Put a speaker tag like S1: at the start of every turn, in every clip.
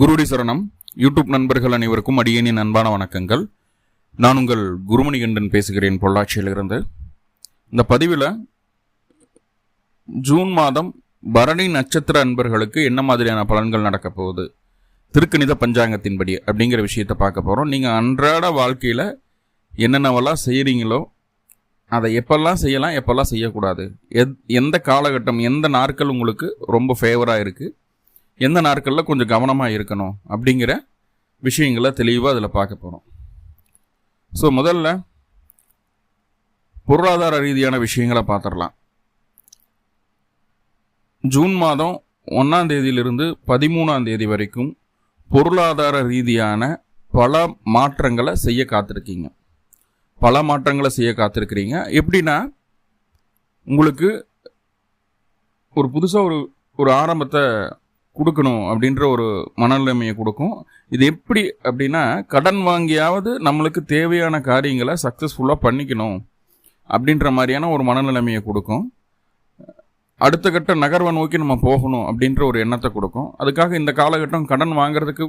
S1: குருடி சரணம். யூடியூப் நண்பர்கள் அனைவருக்கும் அடியேனின் அன்பான வணக்கங்கள். நான் உங்கள் குருமணிகண்டன் பேசுகிறேன் பொள்ளாச்சியிலிருந்து. இந்த பதிவில் ஜூன் மாதம் பரணி நட்சத்திர அன்பர்களுக்கு என்ன மாதிரியான பலன்கள் நடக்கப் போகுது திருக்கணித பஞ்சாங்கத்தின்படி அப்படிங்கிற விஷயத்தை பார்க்க போகிறோம் நீங்கள் அன்றாட வாழ்க்கையில் என்னென்னவெல்லாம் செய்கிறீங்களோ அதை எப்பெல்லாம் செய்யலாம் எப்பெல்லாம் செய்யக்கூடாது எத் எந்த காலகட்டம் எந்த நாட்கள் உங்களுக்கு ரொம்ப ஃபேவராக இருக்குது எந்த நாட்களில் கொஞ்சம் கவனமாக இருக்கணும் அப்படிங்கிற விஷயங்களை தெளிவாக அதில் பார்க்க போகிறோம் ஸோ முதல்ல பொருளாதார ரீதியான விஷயங்களை பார்த்துடலாம். ஜூன் மாதம் ஒன்றாம் தேதியிலிருந்து பதிமூணாம் தேதி வரைக்கும் பொருளாதார ரீதியான பல மாற்றங்களை செய்ய காத்திருக்கீங்க. பல மாற்றங்களை செய்ய காத்திருக்கிறீங்க. எப்படின்னா உங்களுக்கு ஒரு புதுசாக ஒரு ஒரு ஆரம்பத்தை கொடுக்கணும் அப்படின்ற ஒரு மனநிலைமையை கொடுக்கும். இது எப்படி அப்படின்னா கடன் வாங்கியாவது நம்மளுக்கு தேவையான காரியங்களை சக்ஸஸ்ஃபுல்லாக பண்ணிக்கணும் அப்படின்ற மாதிரியான ஒரு மனநிலைமையை கொடுக்கும். அடுத்த கட்ட நகர்வை நோக்கி நம்ம போகணும் அப்படின்ற ஒரு எண்ணத்தை கொடுக்கும். அதுக்காக இந்த காலகட்டம் கடன் வாங்குறதுக்கு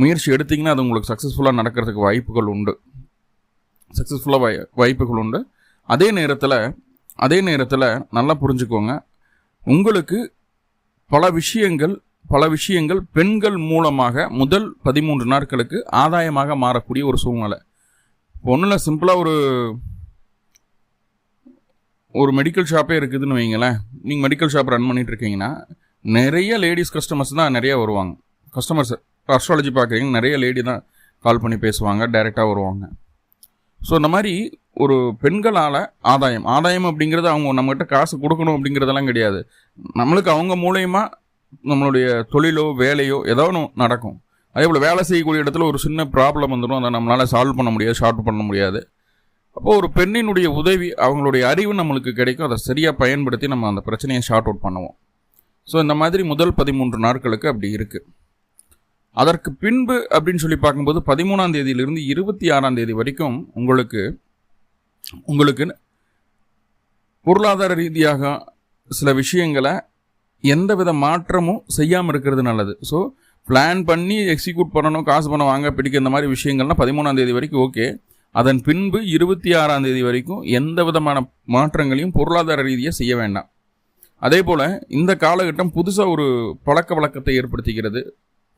S1: முயற்சி எடுத்திங்கன்னா அது உங்களுக்கு சக்ஸஸ்ஃபுல்லாக நடக்கிறதுக்கு வாய்ப்புகள் உண்டு. சக்ஸஸ்ஃபுல்லாக வாய் வாய்ப்புகள் உண்டு. அதே நேரத்தில் அதே நேரத்தில் நல்லா புரிஞ்சுக்கோங்க. உங்களுக்கு பல விஷயங்கள் பல விஷயங்கள் பெண்கள் மூலமாக முதல் பதிமூன்று நாட்களுக்கு ஆதாயமாக மாறக்கூடிய ஒரு சூழ்நிலை. ஒன்றில் சிம்பிளாக ஒரு ஒரு மெடிக்கல் ஷாப்பே இருக்குதுன்னு வைங்களேன். நீங்கள் மெடிக்கல் ஷாப் ரன் பண்ணிட்டு இருக்கீங்கன்னா நிறைய லேடிஸ் கஸ்டமர்ஸ் தான் நிறைய வருவாங்க. கஸ்டமர்ஸ் அஸ்ட்ராலஜி பார்க்குறீங்க நிறைய லேடி தான் கால் பண்ணி பேசுவாங்க டைரெக்டாக வருவாங்க. ஸோ இந்த மாதிரி ஒரு பெண்களால் ஆதாயம். ஆதாயம் அப்படிங்கிறது அவங்க நம்மகிட்ட காசு கொடுக்கணும் அப்படிங்கிறதெல்லாம் கிடையாது. நம்மளுக்கு அவங்க மூலயமா நம்மளுடைய தொழிலோ வேலையோ ஏதோ ஒன்று நடக்கும். அதே போல் வேலை செய்யக்கூடிய இடத்துல ஒரு சின்ன ப்ராப்ளம் வந்துடும் அதை நம்மளால் சால்வ் பண்ண முடியாது ஷார்ட் பண்ண முடியாது. அப்போது ஒரு பெண்ணினுடைய உதவி அவங்களுடைய அறிவு நம்மளுக்கு கிடைக்கும். அதை சரியாக பயன்படுத்தி நம்ம அந்த பிரச்சனையை ஷார்ட் அவுட் பண்ணுவோம். ஸோ இந்த மாதிரி முதல் பதிமூன்று நாட்களுக்கு அப்படி இருக்குது அதற்கு பின்பு அப்படின்னு சொல்லி பார்க்கும்போது பதிமூணாம் தேதியிலிருந்து இருபத்தி ஆறாம் தேதி வரைக்கும் உங்களுக்கு உங்களுக்கு பொருளாதார ரீதியாக சில விஷயங்களை எந்த வித மாற்றமும் செய்யாமல் இருக்கிறது நல்லது. ஸோ பிளான் பண்ணி எக்ஸிக்யூட் பண்ணணும் காசு பணம் வாங்க பிடிக்க இந்த மாதிரி விஷயங்கள்லாம் பதிமூணாம் தேதி வரைக்கும் ஓகே அதன் பின்பு இருபத்தி ஆறாம் தேதி வரைக்கும் எந்த விதமான மாற்றங்களையும் பொருளாதார ரீதியாக செய்ய வேண்டாம். அதே போல் இந்த காலகட்டம் புதுசாக ஒரு பழக்க வழக்கத்தை ஏற்படுத்திக்கிறது.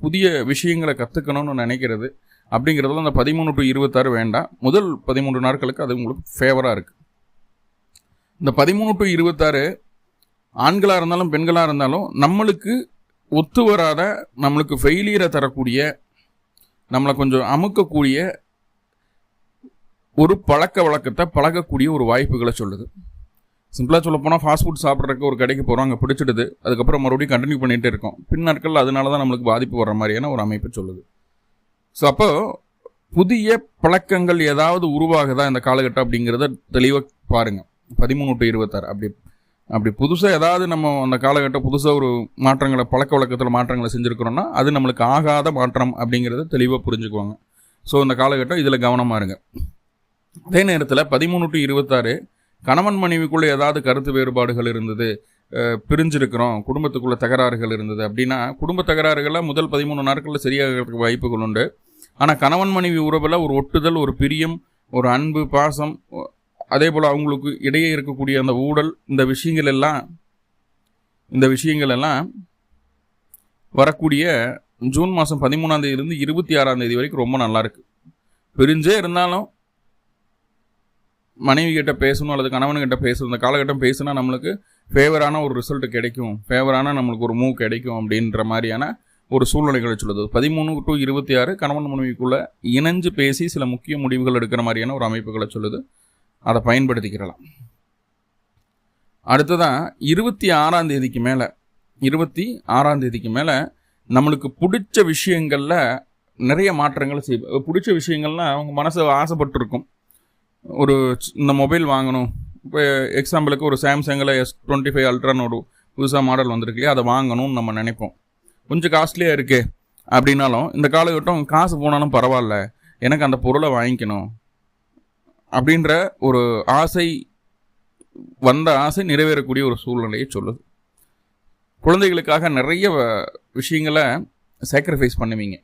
S1: புதிய விஷயங்களை கற்றுக்கணும்னு நினைக்கிறது. அப்படிங்கிறதுல அந்த பதிமூணு டு இருபத்தாறு வேண்டாம். முதல் பதிமூன்று நாட்களுக்கு அது உங்களுக்கு ஃபேவராக இருக்குது இந்த பதிமூணு டு இருபத்தாறு ஆண்களாக இருந்தாலும் பெண்களாக இருந்தாலும் நம்மளுக்கு ஒத்து வராத நம்மளுக்கு ஃபெயிலியரை தரக்கூடிய நம்மளை கொஞ்சம் அமுக்கக்கூடிய ஒரு பழக்க வழக்கத்தை பழகக்கூடிய ஒரு வாய்ப்புகளை சொல்லுது. சிம்பிளாக சொல்ல போனால் ஃபாஸ்ட் ஃபுட் சாப்பிட்றதுக்கு ஒரு கடைக்கு போகிறோம் அங்கே பிடிச்சிடுது. அதுக்கப்புறம் மறுபடியும் கண்டினியூ பண்ணிகிட்டே இருக்கோம். பின்னாட்கள் அதனால தான் நம்மளுக்கு பாதிப்பு வர மாதிரியான ஒரு அமைப்பு சொல்லுது. ஸோ அப்போ புதிய பழக்கங்கள் ஏதாவது உருவாகுதா இந்த காலகட்டம் அப்படிங்கிறத தெளிவாக பாருங்கள் பதிமூணு டு இருபத்தாறு. அப்படி அப்படி புதுசாக ஏதாவது நம்ம அந்த காலகட்டம் புதுசாக ஒரு மாற்றங்களை பழக்க வழக்கத்தில் மாற்றங்களை செஞ்சுருக்கிறோன்னா அது நம்மளுக்கு ஆகாத மாற்றம் அப்படிங்கிறத தெளிவாக புரிஞ்சுக்குவாங்க. ஸோ இந்த காலகட்டம் இதில் கவனமாக இருங்க. அதே நேரத்தில் பதிமூணு டு இருபத்தாறு கணவன் மனைவிக்குள்ளே ஏதாவது கருத்து வேறுபாடுகள் இருந்தது பிரிஞ்சிருக்கிறோம். குடும்பத்துக்குள்ள தகராறுகள் இருந்தது அப்படின்னா குடும்ப தகராறுகளில் முதல் பதிமூணு நாட்களில் சரியாகிறதுக்கு வாய்ப்புகள் உண்டு. ஆனால் கணவன் மனைவி உறவில் ஒரு ஒட்டுதல் ஒரு பிரியம் ஒரு அன்பு பாசம் அதே போல் அவங்களுக்கு இடையே இருக்கக்கூடிய அந்த ஊழல் இந்த விஷயங்கள் எல்லாம் இந்த விஷயங்கள் எல்லாம் வரக்கூடிய ஜூன் மாதம் பதிமூணாம் தேதியிலிருந்து இருபத்தி ஆறாம் தேதி வரைக்கும் ரொம்ப நல்லாயிருக்கு பிரிஞ்சே இருந்தாலும் மனைவி கிட்ட பேசணும் அல்லது கணவன்கிட்ட பேசணும் இந்த காலகட்டம் பேசுனா நம்மளுக்கு ஃபேவரான ஒரு ரிசல்ட் கிடைக்கும். ஃபேவரான நம்மளுக்கு ஒரு மூவ் கிடைக்கும் அப்படின்ற மாதிரியான ஒரு சூழ்நிலைகளை சொல்லுது. பதிமூணு டு இருபத்தி ஆறு கணவன் மனைவிக்குள்ளே இணைஞ்சு பேசி சில முக்கிய முடிவுகள் எடுக்கிற மாதிரியான ஒரு அமைப்புகளை சொல்லுது. அதை பயன்படுத்திக்கிறலாம். அடுத்ததான் இருபத்தி ஆறாம் தேதிக்கு மேலே இருபத்தி ஆறாம் தேதிக்கு மேலே நம்மளுக்கு பிடிச்ச விஷயங்களில் நிறைய மாற்றங்களை செய்வோம் பிடிச்ச விஷயங்கள்லாம் அவங்க மனசு ஆசைப்பட்டிருக்கும். ஒரு இந்த மொபைல் வாங்கணும். இப்போ எக்ஸாம்பிளுக்கு ஒரு சாம்சங்கில் எஸ் டுவெண்ட்டி ஃபைவ் அல்ட்ரான்னு ஒரு புதுசாக மாடல் வந்திருக்கு. இல்லையா அதை வாங்கணும்னு நம்ம நினைப்போம். கொஞ்சம் காஸ்ட்லியாக இருக்கே அப்படின்னாலும் இந்த காலகட்டம் காசு போனாலும் பரவாயில்ல. எனக்கு அந்த பொருளை வாங்கிக்கணும் அப்படின்ற ஒரு ஆசை வந்த ஆசை நிறைவேறக்கூடிய ஒரு சூழ்நிலையை சொல்லுது. குழந்தைகளுக்காக நிறைய விஷயங்களை சாக்ரிஃபைஸ் பண்ணுவீங்க.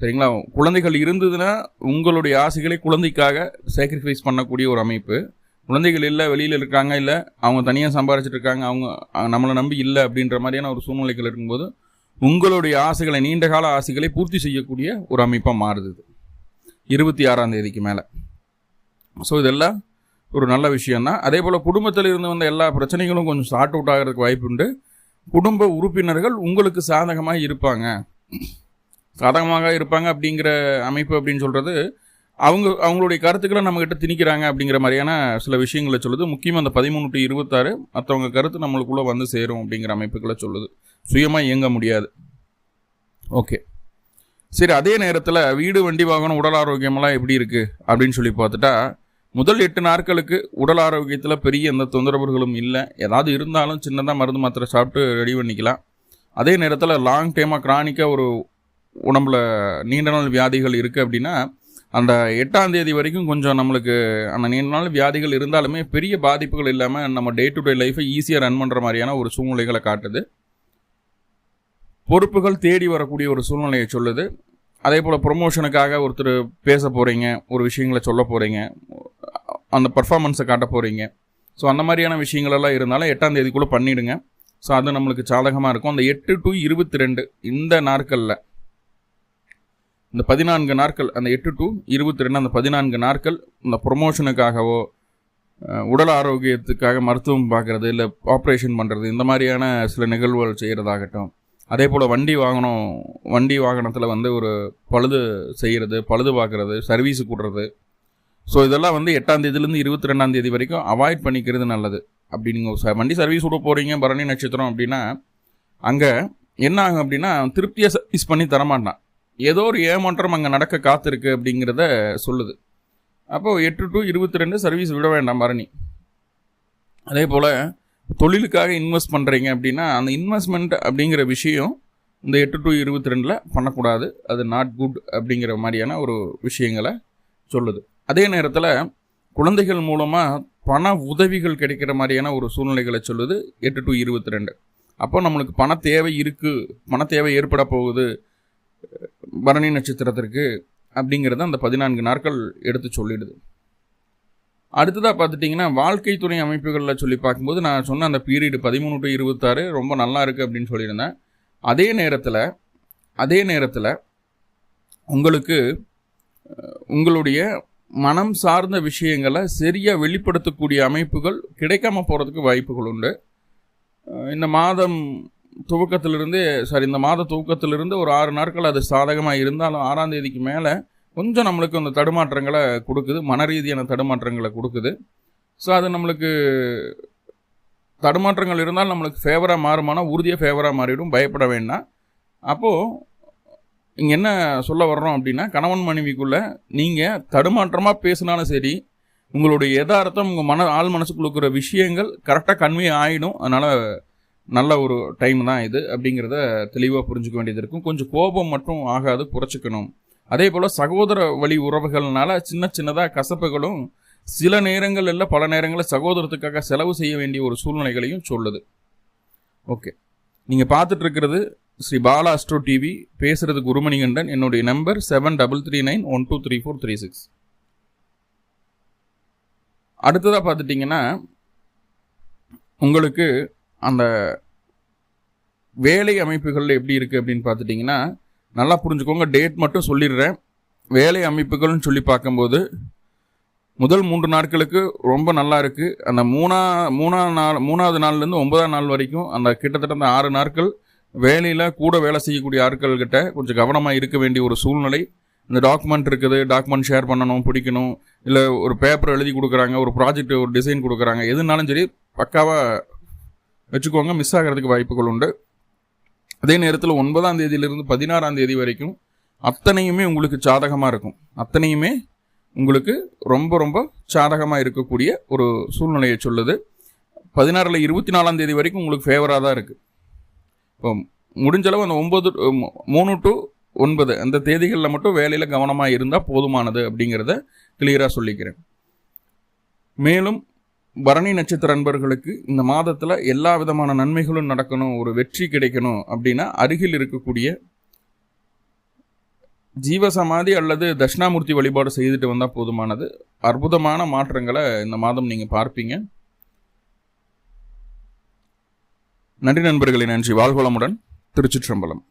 S1: சரிங்களா? குழந்தைகள் இருந்ததுன்னா உங்களுடைய ஆசைகளை குழந்தைக்காக சாக்ரிஃபைஸ் பண்ணக்கூடிய ஒரு அமைப்பு. குழந்தைகள் இல்லை வெளியில் இருக்காங்க இல்லை அவங்க தனியாக சம்பாரிச்சிட்டு இருக்காங்க அவங்க நம்மளை நம்பி இல்லை அப்படின்ற மாதிரியான ஒரு சூழ்நிலைகள் இருக்கும்போது உங்களுடைய ஆசைகளை நீண்ட கால ஆசைகளை பூர்த்தி செய்யக்கூடிய ஒரு அமைப்பாக மாறுது இருபத்தி ஆறாம் தேதிக்கு மேலே. ஸோ இதெல்லாம் ஒரு நல்ல விஷயந்தான் அதே போல் குடும்பத்தில் இருந்து வந்த எல்லா பிரச்சனைகளும் கொஞ்சம் ஷார்ட் அவுட் ஆகிறதுக்கு வாய்ப்பு உண்டு. குடும்ப உறுப்பினர்கள் உங்களுக்கு சாதகமாக இருப்பாங்க. சாதகமாக இருப்பாங்க அப்படிங்கிற அமைப்பு அப்படின்னு சொல்கிறது அவங்க அவங்களுடைய கருத்துக்களை நம்மக்கிட்ட திணிக்கிறாங்க அப்படிங்கிற மாதிரியான சில விஷயங்களை சொல்லுது. முக்கியமாக அந்த பதிமூணு டு இருபத்தாறு மற்றவங்க கருத்து நம்மளுக்குள்ளே வந்து சேரும் அப்படிங்கிற அமைப்புகளை சொல்லுது. சுயமாக இயங்க முடியாது. ஓகே. சரி அதே நேரத்தில் வீடு வண்டி வாகனம் உடல் ஆரோக்கியமெல்லாம் எப்படி இருக்குது அப்படின்னு சொல்லி பார்த்துட்டா முதல் எட்டு நாட்களுக்கு உடல் ஆரோக்கியத்தில் பெரிய எந்த தொந்தரவுகளும் இல்லை. ஏதாவது இருந்தாலும் சின்னதாக மருந்து மாத்திரை சாப்பிட்டு ரெடி பண்ணிக்கலாம். அதே நேரத்தில் லாங் டைமாக கிரானிக்காக ஒரு உடம்புல நீண்ட நாள் வியாதிகள் இருக்குது அப்படின்னா அந்த எட்டாம் தேதி வரைக்கும் கொஞ்சம் நம்மளுக்கு அந்த நீண்ட நாள் வியாதிகள் இருந்தாலுமே பெரிய பாதிப்புகள் இல்லாமல் நம்ம டே டு டே லைஃப்பை ஈஸியாக ரன் பண்ணுற மாதிரியான ஒரு சூழ்நிலைகளை காட்டுது. பொறுப்புகள் தேடி வரக்கூடிய ஒரு சூழ்நிலையை சொல்லுது. அதே போல் ப்ரொமோஷனுக்காக ஒருத்தர் பேச போகிறீங்க ஒரு விஷயங்களை சொல்ல போகிறீங்க அந்த பர்ஃபார்மன்ஸை காட்ட போகிறீங்க ஸோ அந்த மாதிரியான விஷயங்களெல்லாம் இருந்தாலும் எட்டாம் தேதிக்குள்ளே பண்ணிவிடுங்க ஸோ அது நம்மளுக்கு சாதகமாக இருக்கும். அந்த எட்டு டு இருபத்தி ரெண்டு இந்த நாட்களில் இந்த பதினான்கு நாட்கள் அந்த எட்டு டு இருபத்தி ரெண்டு அந்த பதினான்கு நாட்கள் இந்த ப்ரொமோஷனுக்காகவோ உடல் ஆரோக்கியத்துக்காக மருத்துவம் பார்க்குறது இல்லை ஆப்ரேஷன் பண்ணுறது இந்த மாதிரியான சில நிகழ்வுகள் செய்கிறதாகட்டும் அதே போல் வண்டி வாகனம் வண்டி வாகனத்தில் வந்து ஒரு பழுது செய்கிறது பழுது பார்க்குறது சர்வீஸு கூடுறது ஸோ இதெல்லாம் வந்து எட்டாம் தேதியிலேருந்து இருபத்தி ரெண்டாம் தேதி வரைக்கும் அவாய்ட் பண்ணிக்கிறது நல்லது. அப்படி நீங்கள் ச- வண்டி சர்வீஸ் விட போகிறீங்க பரணி நட்சத்திரம் அப்படின்னா அங்கே என்ன ஆகும் அப்படின்னா திருப்தியாக சர்வீஸ் பண்ணி தரமாட்டான். ஏதோ ஒரு ஏமாற்றம் அங்கே நடக்க காத்திருக்கு அப்படிங்கிறத சொல்லுது. அப்போது எட்டு டு இருபத்தி ரெண்டு சர்வீஸ் விட வேண்டாம் பரணி. அதே போல் தொழிலுக்காக இன்வெஸ்ட் பண்ணுறீங்க அப்படின்னா அந்த இன்வெஸ்ட்மெண்ட் அப்படிங்கிற விஷயம் இந்த எட்டு டு இருபத்தி ரெண்டில் பண்ணக்கூடாது. அது நாட் குட் அப்படிங்கிற மாதிரியான ஒரு விஷயங்களை சொல்லுது. அதே நேரத்தில் குழந்தைகள் மூலமாக பண உதவிகள் கிடைக்கிற மாதிரியான ஒரு சூழ்நிலைகளை சொல்லுது எட்டு டு இருபத்தி ரெண்டு அப்போ நம்மளுக்கு பண தேவை இருக்குது பண தேவை ஏற்பட போகுது. பரணி நட்சத்திரத்திற்கு அப்படிங்கிறத அந்த பதினான்கு நாட்கள் எடுத்து சொல்லிடுது. அடுத்ததாக பார்த்துட்டிங்கன்னா வாழ்க்கை துறை அமைப்புகளில் சொல்லி பார்க்கும்போது நான் சொன்ன அந்த பீரியடு பதிமூணு டு இருபத்தாறு ரொம்ப நல்லா இருக்குது அப்படின்னு சொல்லியிருந்தேன். அதே நேரத்தில் அதே நேரத்தில் உங்களுக்கு உங்களுடைய மனம் சார்ந்த விஷயங்களை சரியாக வெளிப்படுத்தக்கூடிய அமைப்புகள் கிடைக்காம போகிறதுக்கு வாய்ப்புகள் உண்டு. இந்த மாதம் துவக்கத்திலிருந்தே சாரி இந்த மாத துவக்கத்திலிருந்து ஒரு ஆறு நாட்கள் அது சாதகமாக இருந்தாலும் ஆறாம் தேதிக்கு மேலே கொஞ்சம் நம்மளுக்கு அந்த தடுமாற்றங்களை கொடுக்குது மன ரீதியான தடுமாற்றங்களை கொடுக்குது. ஸோ அது நம்மளுக்கு தடுமாற்றங்கள் இருந்தால் நம்மளுக்கு ஃபேவராக மாறுமானா உறுதியாக ஃபேவராக மாறிடும் பயப்பட வேண்டாம். அப்போது இங்கே என்ன சொல்ல வர்றோம் அப்படின்னா கணவன் மனைவிக்குள்ளே நீங்கள் தடுமாற்றமாக பேசினாலும் சரி உங்களுடைய யதார்த்தம் உங்கள் மன ஆள் மனசுக்குள்ள இருக்கிற விஷயங்கள் கரெக்டாக கன்வே ஆகிடும் அதனால் நல்ல ஒரு டைம் தான் இது அப்படிங்கிறத தெளிவாக புரிஞ்சுக்க வேண்டியது இருக்கும். கொஞ்சம் கோபம் மட்டும் ஆகாது குறைச்சிக்கணும் அதே போல் சகோதர வழி உறவுகள்னால சின்ன சின்னதாக கசப்புகளும் சில நேரங்களில் இல்லை பல நேரங்களில் சகோதரத்துக்காக செலவு செய்ய வேண்டிய ஒரு சூழ்நிலைகளையும் சொல்லுது. ஓகே. நீங்கள் பார்த்துட்டு இருக்கிறது ஸ்ரீ பாலா அஸ்ட்ரோ டிவி பேசுறது குருமணிகண்டன் என்னுடைய number seven double three nine one two three four three six அடுத்ததாக பார்த்துட்டிங்கன்னா உங்களுக்கு அந்த வேலை அமைப்புகள் எப்படி இருக்குது அப்படின்னு பார்த்துட்டிங்கன்னா நல்லா புரிஞ்சுக்கோங்க. டேட் மட்டும் சொல்லிடுறேன். வேலை அமைப்புகள்னு சொல்லி பார்க்கும்போது முதல் மூன்று நாட்களுக்கு ரொம்ப நல்லா இருக்குது அந்த மூணா மூணாவது நாள் மூணாவது நாள்லேருந்து ஒன்பதாம் நாள் வரைக்கும் அந்த கிட்டத்தட்ட அந்த ஆறு நாட்கள் வேலையில் கூட வேலை செய்யக்கூடிய ஆட்கள்கிட்ட கொஞ்சம் கவனமாக இருக்க வேண்டிய ஒரு சூழ்நிலை. இந்த டாக்குமெண்ட் இருக்குது டாக்குமெண்ட் ஷேர் பண்ணணும் பிடிக்கணும். இல்லை ஒரு பேப்பர் எழுதி கொடுக்குறாங்க ஒரு ப்ராஜெக்ட் ஒரு டிசைன் கொடுக்குறாங்க. எதுனாலும் சரி பக்காவாக வச்சுக்கோங்க மிஸ் ஆகிறதுக்கு வாய்ப்புகள் உண்டு. அதே நேரத்தில் ஒன்பதாம் தேதியிலிருந்து பதினாறாம் தேதி வரைக்கும் அத்தனையுமே உங்களுக்கு சாதகமாக இருக்கும். அத்தனையுமே உங்களுக்கு ரொம்ப ரொம்ப சாதகமாக இருக்கக்கூடிய ஒரு சூழ்நிலையை சொல்லுது. பதினாறில் இருபத்தி நாலாம் தேதி வரைக்கும் உங்களுக்கு ஃபேவராக தான் இருக்குது இப்போ முடிஞ்சளவு அந்த ஒம்பது மூணு டு ஒன்பது அந்த தேதிகளில் மட்டும் வேலையில் கவனமாக இருந்தால் போதுமானது அப்படிங்கிறத கிளியராக சொல்லிக்கிறேன். மேலும் பரணி நட்சத்திர அன்பர்களுக்கு இந்த மாதத்தில் எல்லா விதமான நன்மைகளும் நடக்கணும் ஒரு வெற்றி கிடைக்கணும் அப்படின்னா அருகில் இருக்கக்கூடிய ஜீவசமாதி அல்லது தட்சிணாமூர்த்தி வழிபாடு செய்துட்டு வந்தால் போதுமானது. அற்புதமான மாற்றங்களை இந்த மாதம் நீங்கள் பார்ப்பீங்க. நன்றி நண்பர்களே நன்றி. வாழ்வளமுடன் திருச்சிற்றம்பலம்.